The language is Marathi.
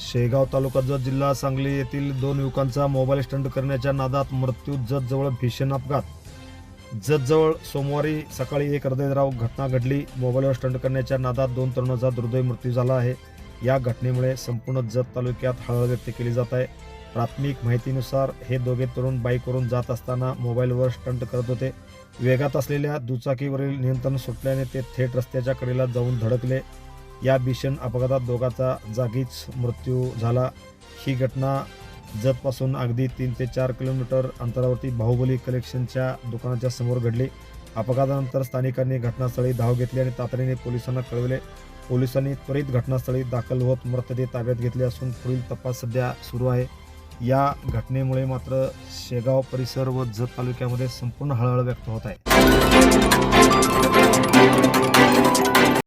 शेगाव तालुका जत जिल्हा सांगली येथील दोन युवकांचा मोबाईल स्टंट करण्याच्या नादात मृत्यू जतजवळ भीषण अपघात. जतजवळ सोमवारी सकाळी एक हृदयद्राव घटना घडली. मोबाईलवर स्टंट करण्याच्या नादात दोन तरुणाचा दुर्दैव मृत्यू झाला आहे. या घटनेमुळे संपूर्ण जत तालुक्यात हळहळ व्यक्त केली जात आहे. प्राथमिक माहितीनुसार हे दोघे तरुण बाईकवरून जात असताना मोबाईलवर स्टंट करत होते. वेगात असलेल्या दुचाकीवरील नियंत्रण सुटल्याने ते थेट रस्त्याच्या कडेला जाऊन धडकले. या भीषण अपघातात दोघाचा जागीच मृत्यू झाला. ही घटना जतपासून अगदी तीन ते चार किलोमीटर अंतरावरती बाहुबली कलेक्शनच्या दुकानाच्या समोर घडली. अपघातानंतर स्थानिकांनी घटनास्थळी धाव घेतली आणि तातडीने पोलिसांना कळवले. पोलिसांनी त्वरित घटनास्थळी दाखल होत मृतदेह ताब्यात घेतले असून पुढील तपास सध्या सुरू आहे. या घटनेमुळे मात्र शेगाव परिसर व जत तालुक्यामध्ये संपूर्ण हळहळ व्यक्त होत आहे.